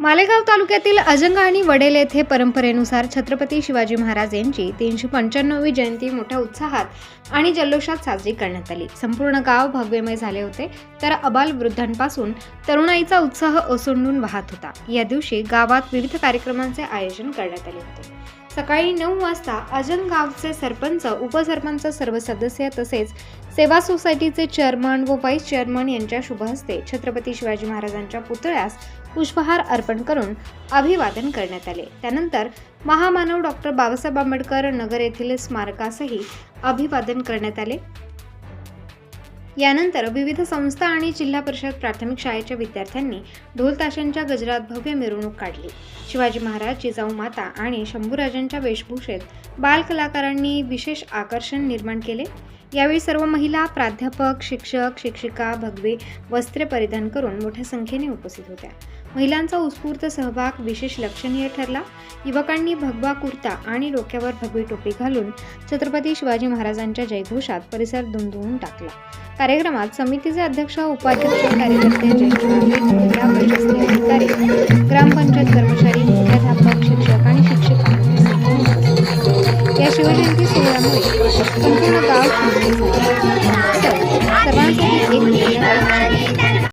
मालेगाव तालुक्यातील अजंग आणि वडेल येथे परंपरेनुसार छत्रपती शिवाजी महाराज यांची तीनशे पंच्याण्णवी जयंती मोठ्या उत्साहात आणि जल्लोषात साजरी करण्यात आली. संपूर्ण गाव भव्यमय झाले होते तर अबाल वृद्धांपासून तरुणाईचा उत्साह ओसंडून वाहत होता. या दिवशी गावात विविध कार्यक्रमांचे आयोजन करण्यात आले होते. सकाळी नऊ वाजता अजंग गावचे सरपंच उपसरपंच सर्व सदस्य तसेच सेवा सोसायटीचे चेअरमन व व्हाईस चेअरमन यांच्या शुभ हस्ते छत्रपती शिवाजी महाराजांच्या पुतळ्यास पुष्पहार अर्पण करून अभिवादन करण्यात आले. त्यानंतर महामानव डॉक्टर बाबासाहेब आंबेडकर नगर येथील स्मारकासही अभिवादन करण्यात आले. यानंतर विविध संस्था आणि जिल्हा परिषद प्राथमिक शाळेच्या विद्यार्थ्यांनी ढोल ताशांच्या गजरात भव्य मिरवणूक काढली. शिवाजी महाराज जिजाऊ माता आणि शंभूराजांच्या वेशभूषेत बाल कलाकारांनी विशेष आकर्षण निर्माण केले. यावेळी सर्व महिला प्राध्यापक शिक्षक शिक्षिका भगवे वस्त्रे परिधान करून मोठ्या संख्येने उपस्थित होत्या. महिलांचा उत्स्फूर्त सहभाग विशेष लक्षणीय ठरला. युवकांनी भगवा कुर्ता आणि डोक्यावर भगवी टोपी घालून छत्रपती शिवाजी महाराजांच्या जयघोषात परिसर दुमदुमून टाकला. कार्यक्रमात समितीचे अध्यक्ष उपाध्यक्ष कार्यकर्ते ज्येष्ठ प्रशासकीय अधिकारी ग्रामपंचायत कर्मचारी मुख्याध्यापक शिक्षक आणि शिक्षिका या शिवजयंती सोहळ्यामुळे संपूर्ण गाव